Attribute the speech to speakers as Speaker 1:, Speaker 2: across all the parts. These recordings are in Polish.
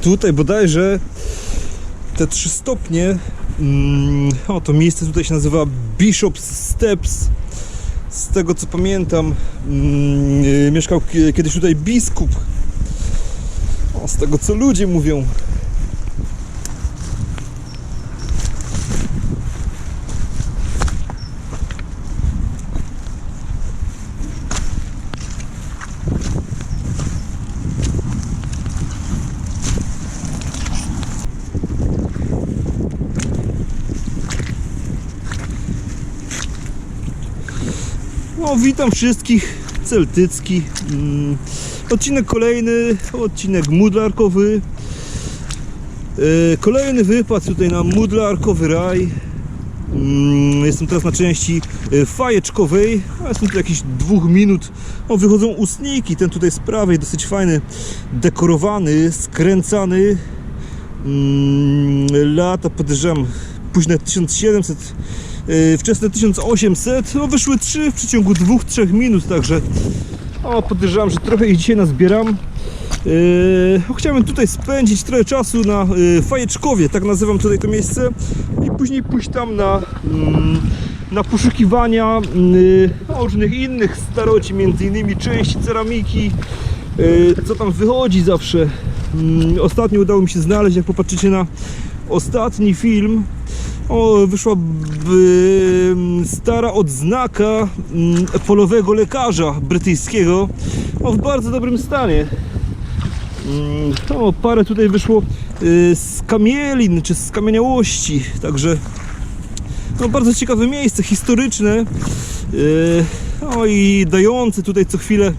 Speaker 1: tutaj bodajże te trzy stopnie. Mm, o, to miejsce tutaj się nazywa Bishop's Steps. Z tego co pamiętam, mm, mieszkał ki- kiedyś tutaj biskup. O, z tego co ludzie mówią. Witam wszystkich. Celtycki. Mm, Odcinek kolejny, odcinek mudlarkowy. E, Kolejny wypad tutaj na mudlarkowy raj. Mm, Jestem teraz na części e, fajeczkowej. Jestem tu jakieś dwóch minut. O, wychodzą ustniki. Ten tutaj z prawej dosyć fajny, dekorowany, skręcany. Mm, Lata podejrzewam późne 1700 Yy, wczesne 1800, no wyszły 3 w przeciągu 2-3 minut, także o, podejrzewam, że trochę ich dzisiaj nazbieram. Yy, no, chciałem tutaj spędzić trochę czasu na yy, Fajeczkowie, tak nazywam tutaj to miejsce i później pójść tam na, mm, na poszukiwania yy, różnych innych staroci, między innymi części ceramiki, yy, co tam wychodzi zawsze. Mm, Ostatnio udało mi się znaleźć, jak popatrzycie na ostatni film, o, wyszła b, stara odznaka mm, polowego lekarza brytyjskiego o, w bardzo dobrym stanie. Mm, O, parę tutaj wyszło y, z kamielin czy z kamieniałości, także no, bardzo ciekawe miejsce, historyczne y, no i dające tutaj co chwilę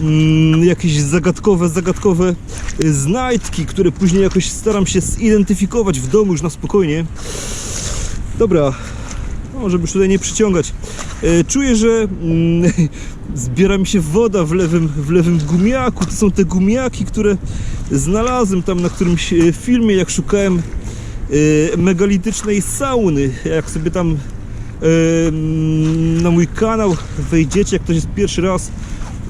Speaker 1: mm, jakieś zagadkowe, zagadkowe y, znajdki, które później jakoś staram się zidentyfikować w domu już na spokojnie. Dobra, no, żeby już tutaj nie przyciągać. E, Czuję, że mm, zbiera mi się woda w lewym, w lewym gumiaku. To są te gumiaki, które znalazłem tam na którymś e, filmie, jak szukałem e, megalitycznej sauny. Jak sobie tam e, mm, na mój kanał wejdziecie, jak ktoś jest pierwszy raz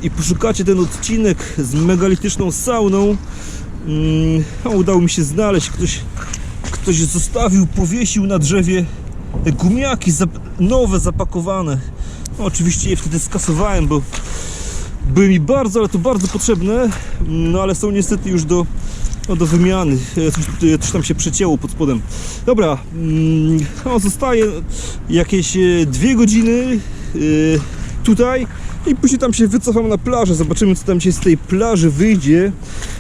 Speaker 1: i poszukacie ten odcinek z megalityczną sauną, mm, udało mi się znaleźć. Ktoś ktoś zostawił, powiesił na drzewie gumiaki zap- nowe, zapakowane. No, oczywiście je wtedy skasowałem, bo były mi bardzo, ale to bardzo potrzebne, no ale są niestety już do, no, do wymiany. E, Coś, coś tam się przecięło pod spodem. Dobra, no, zostaje jakieś e, dwie godziny e, tutaj i później tam się wycofam na plażę. Zobaczymy, co tam się z tej plaży wyjdzie.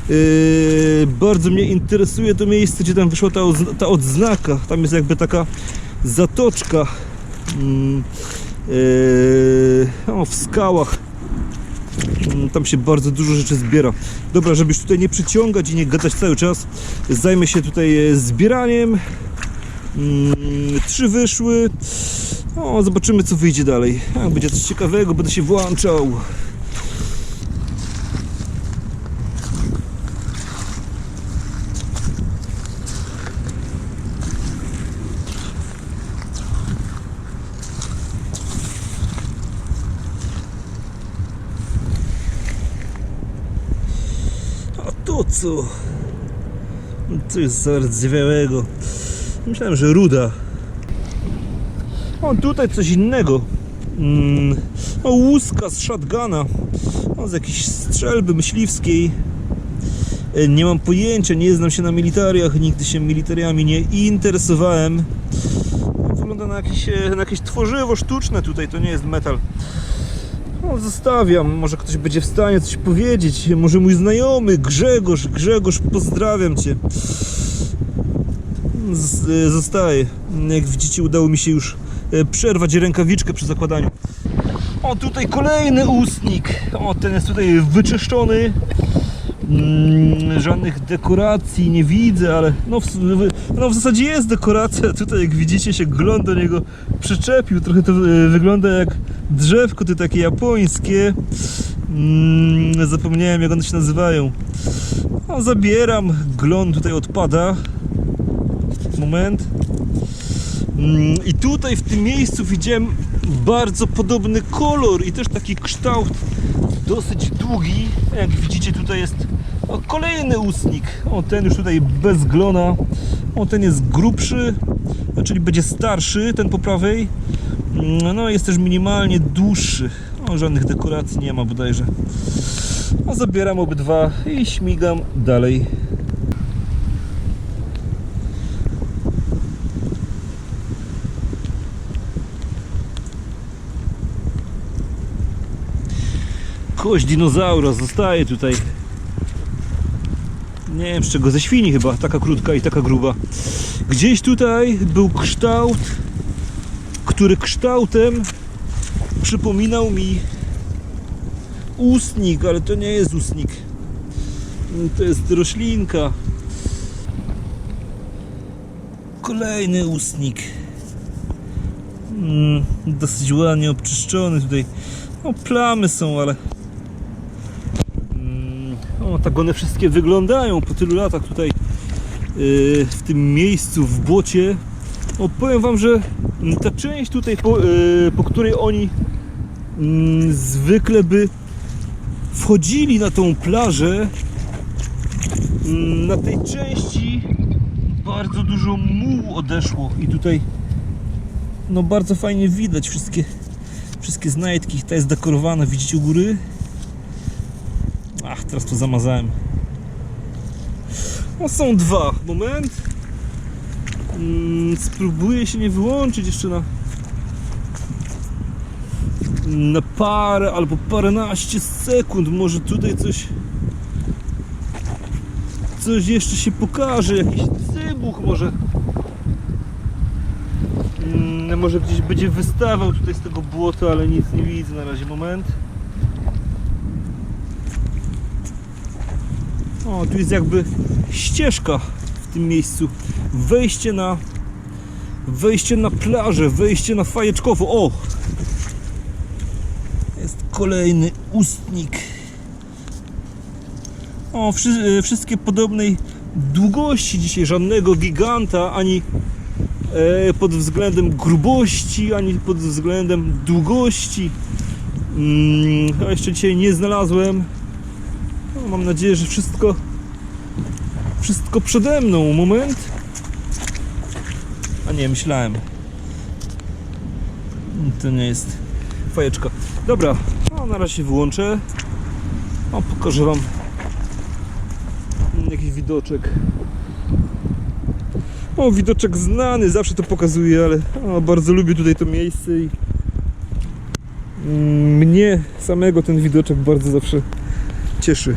Speaker 1: Yy, bardzo mnie interesuje to miejsce, gdzie tam wyszła ta, ta odznaka. Tam jest jakby taka zatoczka mm, yy, o, w skałach. Mm, Tam się bardzo dużo rzeczy zbiera. Dobra, żeby już tutaj nie przyciągać i nie gadać cały czas, zajmę się tutaj e, zbieraniem. Mm, Trzy wyszły. O, zobaczymy co wyjdzie dalej. Jak będzie coś ciekawego, będę się włączał. A to co? Co jest za rdzewiałego? Myślałem, że ruda. O, tutaj coś innego. Mm, o, łuska z shotguna. O, z jakiejś strzelby myśliwskiej. E, Nie mam pojęcia, nie znam się na militariach, nigdy się militariami nie interesowałem. Wygląda na jakieś, e, na jakieś tworzywo sztuczne tutaj, to nie jest metal. No, zostawiam, może ktoś będzie w stanie coś powiedzieć. Może mój znajomy Grzegorz. Grzegorz, pozdrawiam Cię. Z, e, zostaje. Jak widzicie, udało mi się już e, przerwać rękawiczkę przy zakładaniu. O, tutaj kolejny ustnik. O, ten jest tutaj wyczyszczony. Mm, żadnych dekoracji nie widzę, ale no w, no w zasadzie jest dekoracja. Tutaj jak widzicie się glon do niego przyczepił. Trochę to e, wygląda jak drzewko te takie japońskie. Mm, zapomniałem jak one się nazywają. No, zabieram. Glon tutaj odpada. Moment. Mm, I tutaj w tym miejscu widziałem bardzo podobny kolor i też taki kształt dosyć długi. Jak widzicie tutaj jest O, kolejny ustnik. O, ten już tutaj bez glona. O, ten jest grubszy, czyli będzie starszy, ten po prawej. Mm, No, jest też minimalnie dłuższy. O, żadnych dekoracji nie ma bodajże. A zabieram obydwa i śmigam dalej. Kość dinozaura zostaje tutaj. Nie wiem z czego, ze świni chyba, taka krótka i taka gruba. Gdzieś tutaj był kształt, który kształtem przypominał mi ustnik, ale to nie jest ustnik. To jest roślinka. Kolejny ustnik. Mm, dosyć ładnie obczyszczony tutaj. No plamy są, ale tak one wszystkie wyglądają po tylu latach tutaj yy, w tym miejscu, w błocie. O, powiem Wam, że ta część tutaj, po, yy, po której oni mm, zwykle by wchodzili na tą plażę, mm, na tej części bardzo dużo mułu odeszło i tutaj no bardzo fajnie widać wszystkie wszystkie znajdki, ta jest dekorowana, widzicie u góry? Ach, teraz to zamazałem. No są dwa. Moment. Mm, spróbuję się nie wyłączyć jeszcze na na parę albo paręnaście sekund. Może tutaj coś coś jeszcze się pokaże. Jakiś cybuch może Mm, może gdzieś będzie wystawał tutaj z tego błota, ale nic nie widzę na razie. Moment. O, tu jest jakby ścieżka w tym miejscu. Wejście na wejście na plażę, wejście na fajeczkowo. O! Jest kolejny ustnik. O, wszy, e, wszystkie podobnej długości dzisiaj, żadnego giganta, ani e, pod względem grubości, ani pod względem długości. Mm, a jeszcze dzisiaj nie znalazłem. No, mam nadzieję, że wszystko wszystko przede mną. Moment. A nie, myślałem. To nie jest fajeczka. Dobra, no, na razie wyłączę. O, pokażę Wam jakiś widoczek. O, widoczek znany, zawsze to pokazuję, ale o, bardzo lubię tutaj to miejsce i mm, mnie samego ten widoczek bardzo zawsze cieszy.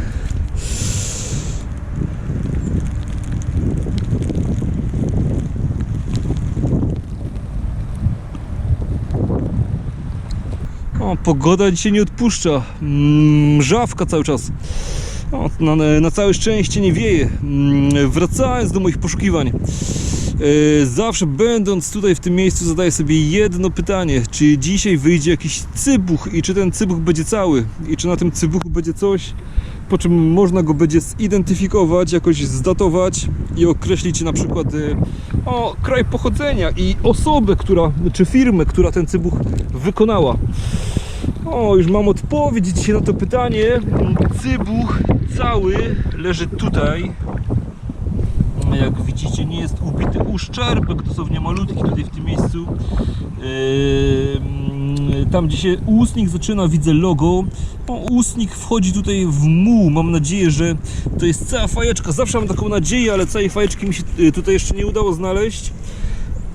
Speaker 1: O, pogoda dzisiaj nie odpuszcza. Mm, Mrzawka cały czas. O, na, na całe szczęście nie wieje. Mm, Wracając do moich poszukiwań. E, Zawsze będąc tutaj w tym miejscu zadaję sobie jedno pytanie. Czy dzisiaj wyjdzie jakiś cybuch i czy ten cybuch będzie cały? I czy na tym cybuchu będzie coś, po czym można go będzie zidentyfikować, jakoś zdatować i określić na przykład e, o, kraj pochodzenia i osobę, która, czy firmę, która ten cybuch wykonała. O, już mam odpowiedź dzisiaj na to pytanie. Cybuch cały leży tutaj. Jak widzicie, nie jest ubity uszczerbek, dosłownie malutki tutaj w tym miejscu. Yy, tam gdzie się ustnik zaczyna, widzę logo. Ustnik wchodzi tutaj w muł. Mam nadzieję, że to jest cała fajeczka. Zawsze mam taką nadzieję, ale całej fajeczki mi się y, tutaj jeszcze nie udało znaleźć.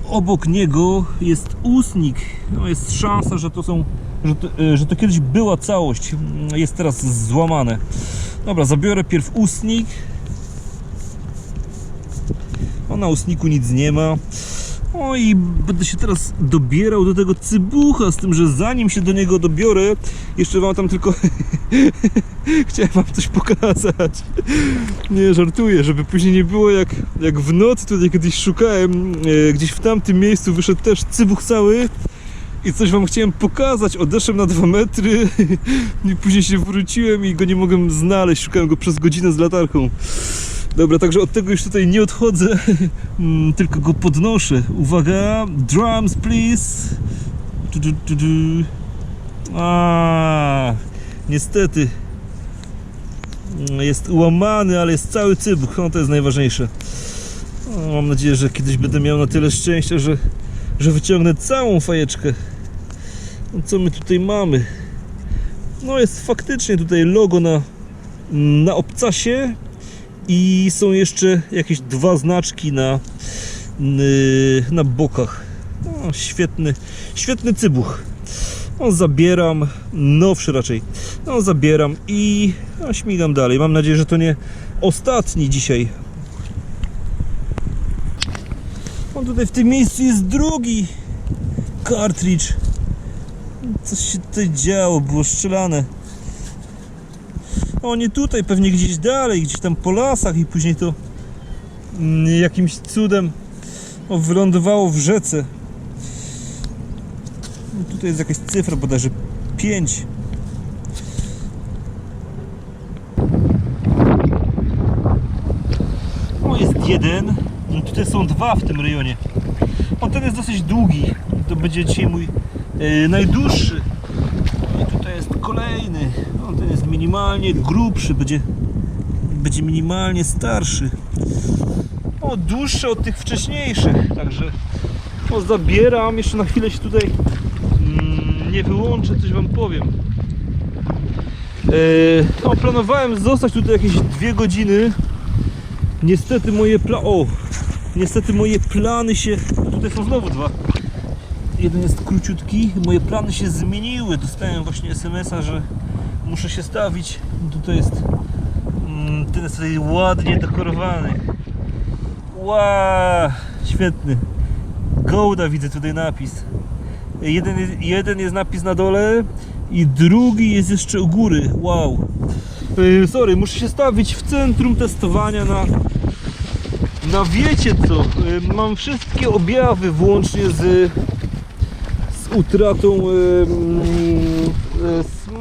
Speaker 1: Obok niego jest ustnik. No, jest szansa, że to są że to, y, że to kiedyś była całość, mm, jest teraz złamane. Dobra, zabiorę pierw ustnik. O, na ustniku nic nie ma. O i będę się teraz dobierał do tego cybucha, z tym, że zanim się do niego dobiorę, jeszcze wam tam tylko chciałem wam coś pokazać. Nie, żartuję, żeby później nie było jak, jak w nocy tutaj kiedyś szukałem, e, gdzieś w tamtym miejscu wyszedł też cybuch cały i coś wam chciałem pokazać. Odeszłem na dwa metry i później się wróciłem i go nie mogłem znaleźć. Szukałem go przez godzinę z latarką. Dobra, także od tego już tutaj nie odchodzę, mm, tylko go podnoszę. Uwaga, drums please. Tu, tu, tu, tu. A, niestety. Jest ułamany, ale jest cały cybuch, no to jest najważniejsze. No, mam nadzieję, że kiedyś będę miał na tyle szczęścia, że, że wyciągnę całą fajeczkę. No, co my tutaj mamy? No jest faktycznie tutaj logo na, na obcasie i są jeszcze jakieś dwa znaczki na, na bokach. No, świetny, świetny cybuch. No, zabieram, nowszy raczej. No, zabieram i no, śmigam dalej. Mam nadzieję, że to nie ostatni dzisiaj. On tutaj w tym miejscu jest drugi cartridge. Coś się tutaj działo, było strzelane. O, nie tutaj, pewnie gdzieś dalej, gdzieś tam po lasach i później to mm, jakimś cudem wylądowało w rzece. No, tutaj jest jakaś cyfra, bodajże 5. O, jest jeden. No, tutaj są dwa w tym rejonie. O, ten jest dosyć długi. To będzie dzisiaj mój e, najdłuższy. I tutaj jest kolejny. Minimalnie grubszy, będzie, będzie minimalnie starszy. O, dłuższy od tych wcześniejszych. Także o, zabieram. Jeszcze na chwilę się tutaj mm, nie wyłączę, coś wam powiem. No, planowałem zostać tutaj jakieś dwie godziny. Niestety moje pla... O! Niestety moje plany się... Tutaj są znowu dwa. Jeden jest króciutki. Moje plany się zmieniły. Dostałem właśnie SMS-a, że muszę się stawić. Tutaj jest... mm, Ten jest tutaj ładnie dekorowany. Wow! Świetny. Gołda widzę tutaj napis. Jeden, jeden jest napis na dole i drugi jest jeszcze u góry. Wow. Yy, sorry, muszę się stawić w centrum testowania na na wiecie co, y, mam wszystkie objawy włącznie z, z utratą y,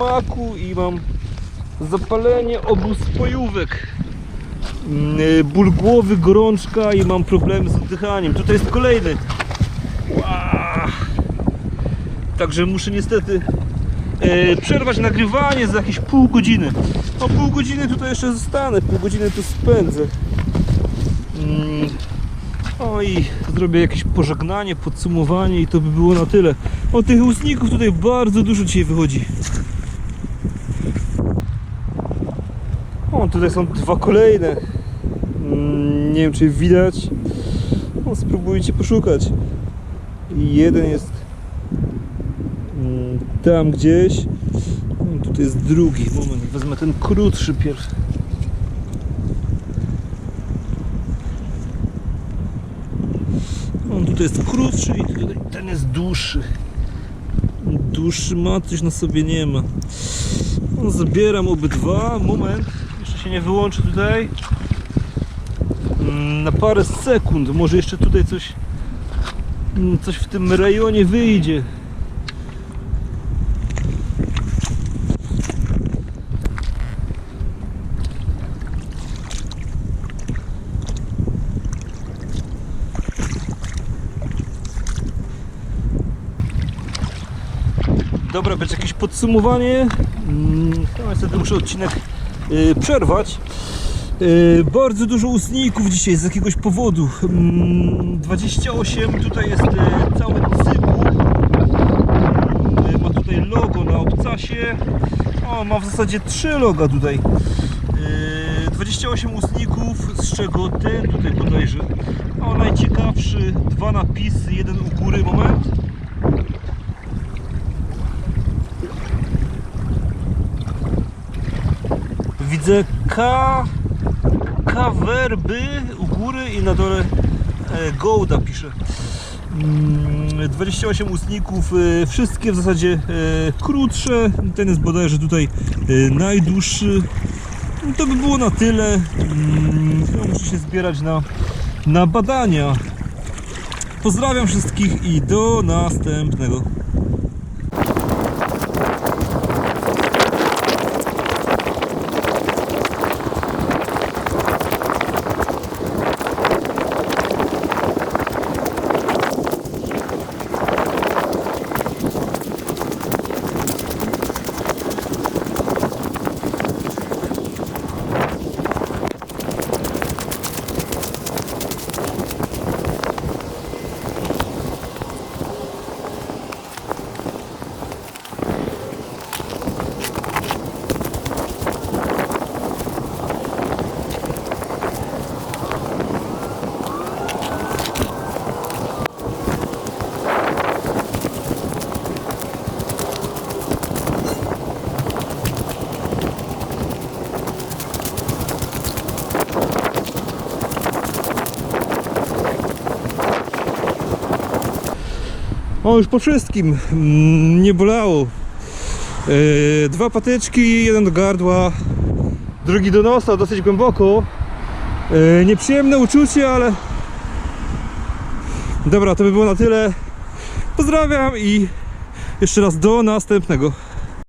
Speaker 1: mm, y, i mam zapalenie obu spojówek. Y, Ból głowy, gorączka i mam problemy z oddychaniem. Tutaj jest kolejny. Także muszę niestety e, przerwać nagrywanie za jakieś pół godziny. O pół godziny tutaj jeszcze zostanę, pół godziny tu spędzę. Mm, O i zrobię jakieś pożegnanie, podsumowanie i to by było na tyle. O tych ustników tutaj bardzo dużo dzisiaj wychodzi. Tutaj są dwa kolejne. Mm, Nie wiem czy widać. No, spróbujcie poszukać. Jeden jest mm, tam gdzieś. No, tutaj jest drugi. Moment, wezmę ten krótszy pierwszy. On tutaj jest krótszy i tutaj ten jest dłuższy. Dłuższy ma, coś na sobie nie ma. No, zabieram obydwa. Moment, się nie wyłączy tutaj. Mm, Na parę sekund, może jeszcze tutaj coś mm, coś w tym rejonie wyjdzie. Dobra, będzie jakieś podsumowanie. Mm, No, niestety muszę odcinek przerwać. Y, bardzo dużo ustników dzisiaj z jakiegoś powodu. Mm, 28, tutaj jest y, cały cybuch. Y, Ma tutaj logo na obcasie. O, ma w zasadzie trzy loga tutaj. Y, 28 ustników, z czego ten tutaj bodajże. O, najciekawszy, dwa napisy, jeden u góry, moment. Widzę K, K werby u góry i na dole e, Gołda pisze. Mm, 28 ustników, e, wszystkie w zasadzie e, krótsze. Ten jest bodajże tutaj e, najdłuższy. No To by było na tyle. Mm, muszę się zbierać na, na badania. Pozdrawiam wszystkich i do następnego. O, już po wszystkim. Mm, Nie bolało. Yy, dwa patyczki, jeden do gardła, drugi do nosa, dosyć głęboko. Yy, nieprzyjemne uczucie, ale... Dobra, to by było na tyle. Pozdrawiam i jeszcze raz do następnego.